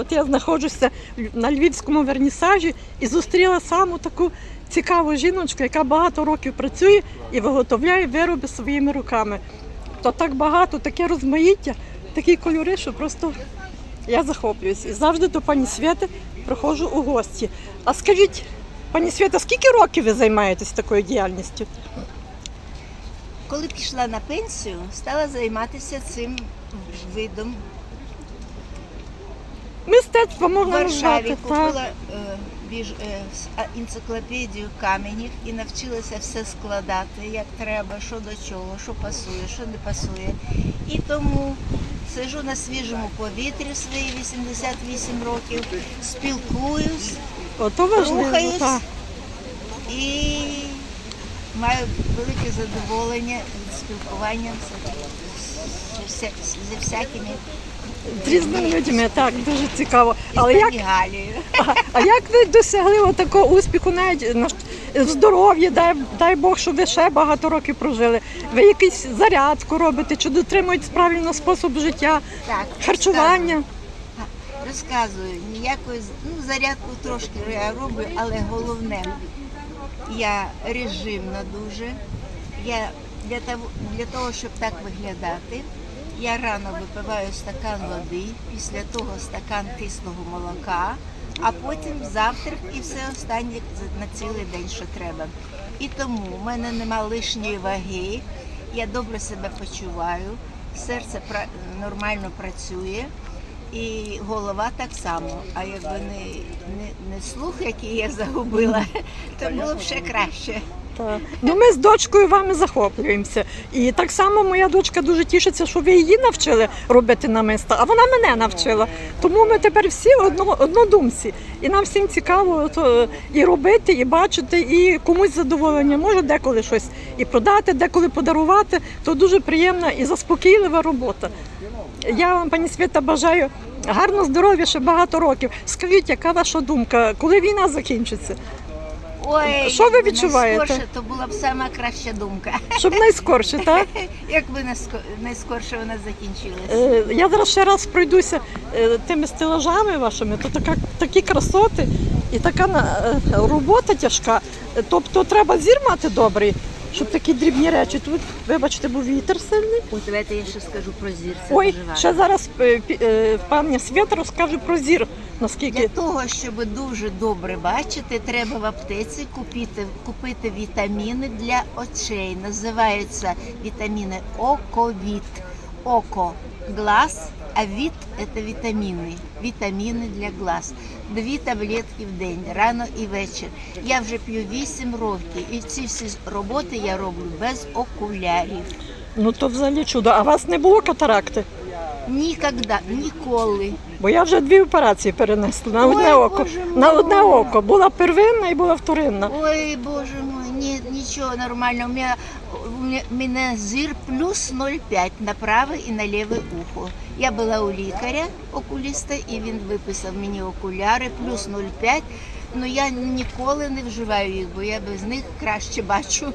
От я знаходжуся на львівському вернісажі і зустріла саму таку цікаву жіночку, яка багато років працює і виготовляє вироби своїми руками. То так багато, таке розмаїття, такі кольори, що просто я захоплююсь. І завжди до пані Святи приходжу у гості. А скажіть, пані Свята, скільки років ви займаєтесь такою діяльністю? Коли пішла на пенсію, стала займатися цим видом. Мистецтво В можна Варшаві назвати. Так. купила е, біж, е, с- а, енциклопедію каменів і навчилася все складати, як треба, що до чого, що пасує, що не пасує. І тому сижу на свіжому повітрі в свої 88 років, спілкуюсь Ото важливо. Рухаюсь. Так. і маю велике задоволення від спілкування з, з, всякими З різними людьми, так, дуже цікаво. Але як, а, а як ви досягли такого успіху навіть на в здоров'ї, дай, дай Бог, щоб ви ще багато років прожили. Ви якийсь зарядку робите, чи дотримуєтесь правильного способу життя, Так, харчування? Розказую, розказую. ніякої ну, зарядку трошки я роблю, але головне, я режимна дуже. Я для того, для того, щоб так виглядати, я рано випиваю стакан води, після того стакан кислого молока, а потім завтрак і все останнє на цілий день, що треба. І тому в мене нема лишньої ваги, я добре себе почуваю, серце нормально працює. І голова так само. А якби не, не, не слух, який я загубила, то було б ще краще. Так. Ну, ми з дочкою вами захоплюємося. І так само моя дочка дуже тішиться, що ви її навчили робити намиста, а вона мене навчила. Тому ми тепер всі одно, однодумці. І нам всім цікаво то, і робити, і бачити, і комусь задоволення. Може деколи щось і продати, деколи подарувати. То дуже приємна і заспокійлива робота. Я вам, пані Свята, бажаю гарного здоров'я ще багато років. Скажіть, яка ваша думка, коли війна закінчиться? Ой, Що ви відчуваєте? Найскорше, то була б сама краща думка. Щоб найскорше, так? Якби найско- найскорше вона закінчилася. Е, Я зараз ще раз пройдуся е, тими стелажами вашими, то така, такі красоти і така е, робота тяжка. Тобто треба зір мати добрий, щоб такі дрібні речі. Тут, вибачте, був вітер сильний. Ось давайте я ще скажу про зір. Це Ой, дуже важливо. ще зараз е, пі- е, пані Свята розкаже про зір, Для наскільки того, щоб дуже добре бачити, треба в аптеці купити, купити вітаміни для очей. Називаються вітаміни оковіт. Око глаз, а віт це вітаміни. Вітаміни для глаз. Дві таблетки в день, рано і вечір. Я вже п'ю 8 років, і ці всі роботи я роблю без окулярів. ну то взагалі чудо. А у вас не було катаракти? Ніколи, ніколи. Бо я вже дві операції перенесла на Ой, одне око. Боже На одне око. Була первинна і була вторинна. Ой, боже мой, ні, нічого нормально. У мене, у мене зір плюс 0,5 на праве і на ліве ухо. Я була у лікаря окуліста, і він виписав мені окуляри плюс 0,5. Ну я ніколи не вживаю їх, бо я без них краще бачу.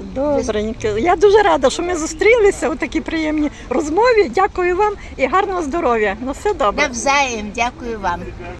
Добренько. Я дуже рада, що ми зустрілися у такій приємній розмові. Дякую вам і гарного здоров'я. На все добре. Навзаєм, дякую вам.